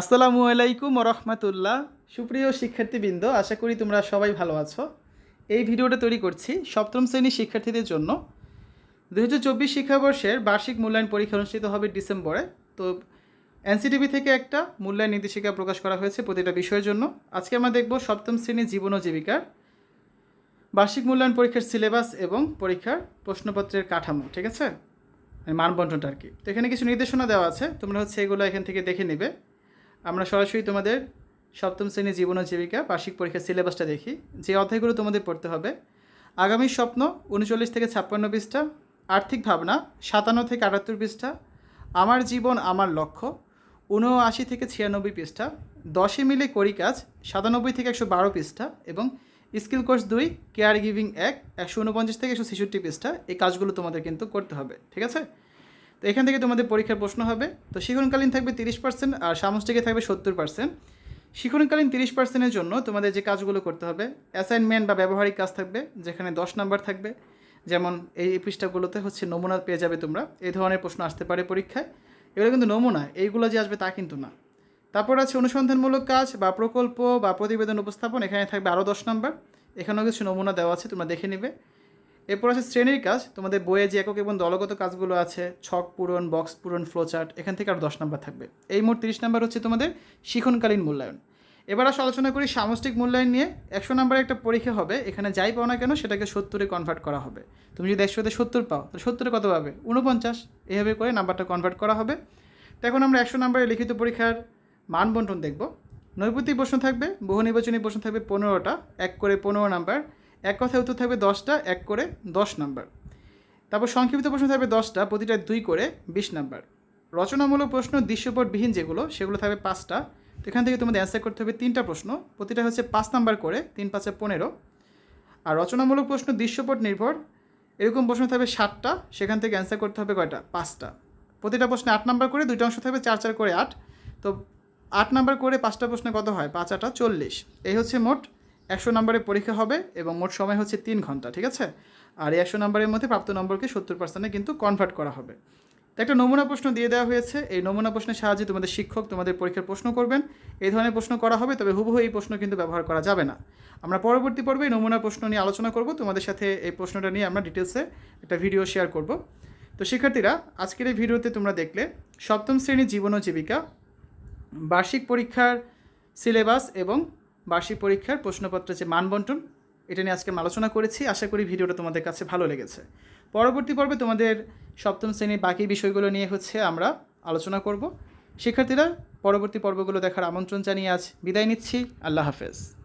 আসসালামু আলাইকুম রহমতুল্লাহ। সুপ্রিয় শিক্ষার্থীবৃন্দ, আশা করি তোমরা সবাই ভালো আছো। এই ভিডিওটা তৈরি করছি সপ্তম শ্রেণির শিক্ষার্থীদের জন্য। দু হাজার চব্বিশ শিক্ষাবর্ষের বার্ষিক মূল্যায়ন পরীক্ষা অনুষ্ঠিত হবে ডিসেম্বরে। তো এনসিটিভি থেকে একটা মূল্যায়ন নির্দেশিকা প্রকাশ করা হয়েছে প্রতিটা বিষয়ের জন্য। আজকে আমরা দেখব সপ্তম শ্রেণির জীবন ও জীবিকার বার্ষিক মূল্যায়ন পরীক্ষার সিলেবাস এবং পরীক্ষার প্রশ্নপত্রের কাঠামো, ঠিক আছে? মানে মানবন্টনটা আর কি। তো এখানে কিছু নির্দেশনা দেওয়া আছে। তোমরা হচ্ছে এগুলো এখান থেকে দেখে নেবে। আমরা সরাসরি তোমাদের সপ্তম শ্রেণির জীবন ও জীবিকা বার্ষিক পরীক্ষার সিলেবাসটা দেখি। যে অধ্যায়গুলো তোমাদের পড়তে হবে, আগামী স্বপ্ন উনচল্লিশ থেকে ছাপ্পান্ন পৃষ্ঠা, আর্থিক ভাবনা সাতান্ন থেকে আটাত্তর পৃষ্ঠা, আমার জীবন আমার লক্ষ্য উনআশি থেকে ছিয়ানব্বই পৃষ্ঠা, দশে মিলে করি কাজ সাতানব্বই থেকে একশো বারো পৃষ্ঠা এবং স্কিল কোর্স দুই কেয়ার গিভিং এক একশো উনপঞ্চাশ থেকে একশো ছেষট্টি পৃষ্ঠা, এই কাজগুলো তোমাদের কিন্তু করতে হবে, ঠিক আছে? তো এখান থেকে তোমাদের পরীক্ষার প্রশ্ন হবে। তো শিখনকালীন থাকবে তিরিশ পার্সেন্ট আর সামষ্টিকে থাকবে সত্তর পার্সেন্ট শিখনকালীন তিরিশ পার্সেন্টের জন্য তোমাদের যে কাজগুলো করতে হবে অ্যাসাইনমেন্ট বা ব্যবহারিক কাজ থাকবে, যেখানে দশ নাম্বার থাকবে। যেমন এই পৃষ্ঠাগুলোতে হচ্ছে নমুনা পেয়ে যাবে তোমরা। এই ধরনের প্রশ্ন আসতে পারে পরীক্ষায়। এগুলো কিন্তু নমুনা, এইগুলো যে আসবে তা কিন্তু না। তারপর আছে অনুসন্ধানমূলক কাজ বা প্রকল্প বা প্রতিবেদন উপস্থাপন, এখানে থাকবে আরও দশ নাম্বার। এখানেও কিছু নমুনা দেওয়া আছে, তোমরা দেখে নিবে। এরপর আছে শ্রেণির কাজ, তোমাদের বইয়ে যে একক এবং দলগত কাজগুলো আছে, ছক পূরণ বক্স পূরণ ফ্লোচার্ট এখান থেকে আরও দশ নাম্বার থাকবে। এই মোট তিরিশ নাম্বার হচ্ছে তোমাদের শিখনকালীন মূল্যায়ন। এবার আসলে আলোচনা করি সামষ্টিক মূল্যায়ন নিয়ে। একশো নাম্বারের একটা পরীক্ষা হবে, এখানে যাই পাও না কেন সেটাকে সত্তরে কনভার্ট করা হবে। তুমি যদি একশোতে সত্তর পাও, তাহলে সত্তরে কত পাবে? উনপঞ্চাশ এভাবে করে নাম্বারটা কনভার্ট করা হবে। তো এখন আমরা একশো নাম্বারের লিখিত পরীক্ষার মান বন্টন দেখব। নৈপতিক প্রশ্ন থাকবে, বহু নির্বাচনী প্রশ্ন থাকবে পনেরোটা। এক করে পনেরো নাম্বার। এক কথায় উত্তর থাকবে দশটা, এক করে দশ নাম্বার। তারপর সংক্ষিপ্ত প্রশ্ন থাকবে দশটা, প্রতিটা দুই করে বিশ নাম্বার। রচনামূলক প্রশ্ন, দৃশ্যপটবিহীন যেগুলো, সেগুলো থাকবে পাঁচটা। তো এখান থেকে তোমাদের অ্যান্সার করতে হবে তিনটা প্রশ্ন। প্রতিটা হচ্ছে পাঁচ নাম্বার করে, তিন, পাঁচে পনেরো। আর রচনামূলক প্রশ্ন, দৃশ্যপট নির্ভর, এরকম প্রশ্ন থাকবে সাতটা, সেখান থেকে অ্যান্সার করতে হবে কয়টা? পাঁচটা। প্রতিটা প্রশ্নে আট নাম্বার করে, দুইটা অংশ থাকবে চার চার করে আট। তো আট নাম্বার করে পাঁচটা প্রশ্নে কত হয়? পাঁচ আটা চল্লিশ। এই হচ্ছে মোট একশো নম্বরের পরীক্ষা হবে এবং মোট সময় হচ্ছে তিন ঘণ্টা, ঠিক আছে? আর এই একশো নম্বরের মধ্যে প্রাপ্ত নম্বরকে সত্তর পার্সেন্টে কিন্তু কনভার্ট করা হবে। তো একটা নমুনা প্রশ্ন দিয়ে দেওয়া হয়েছে। এই নমুনা প্রশ্নের সাহায্যে তোমাদের শিক্ষক তোমাদের পরীক্ষার প্রশ্ন করবেন। এই ধরনের প্রশ্ন করা হবে, তবে হুবহু এই প্রশ্ন কিন্তু ব্যবহার করা যাবে না। আমরা পরবর্তী পর্বে এই নমুনা প্রশ্ন নিয়ে আলোচনা করব। তোমাদের সাথে এই প্রশ্নটা নিয়ে আমরা ডিটেলসে একটা ভিডিও শেয়ার করব। তো শিক্ষার্থীরা, আজকের এই ভিডিওতে তোমরা দেখলে, সপ্তম শ্রেণির জীবন ও জীবিকা, বার্ষিক পরীক্ষার সিলেবাস এবং বার্ষিক পরীক্ষার প্রশ্নপত্রের যে মানবন্টন, এটা নিয়ে আজকে আলোচনা করেছি। আশা করি ভিডিওটা তোমাদের কাছে ভালো লেগেছে। পরবর্তী পর্বে তোমাদের সপ্তম শ্রেণির বাকি বিষয়গুলো নিয়ে হচ্ছে আমরা আলোচনা করব। শিক্ষার্থীরা, পরবর্তী পর্বগুলো দেখার আমন্ত্রণ জানিয়ে আজ বিদায় নিচ্ছি। আল্লাহ হাফেজ।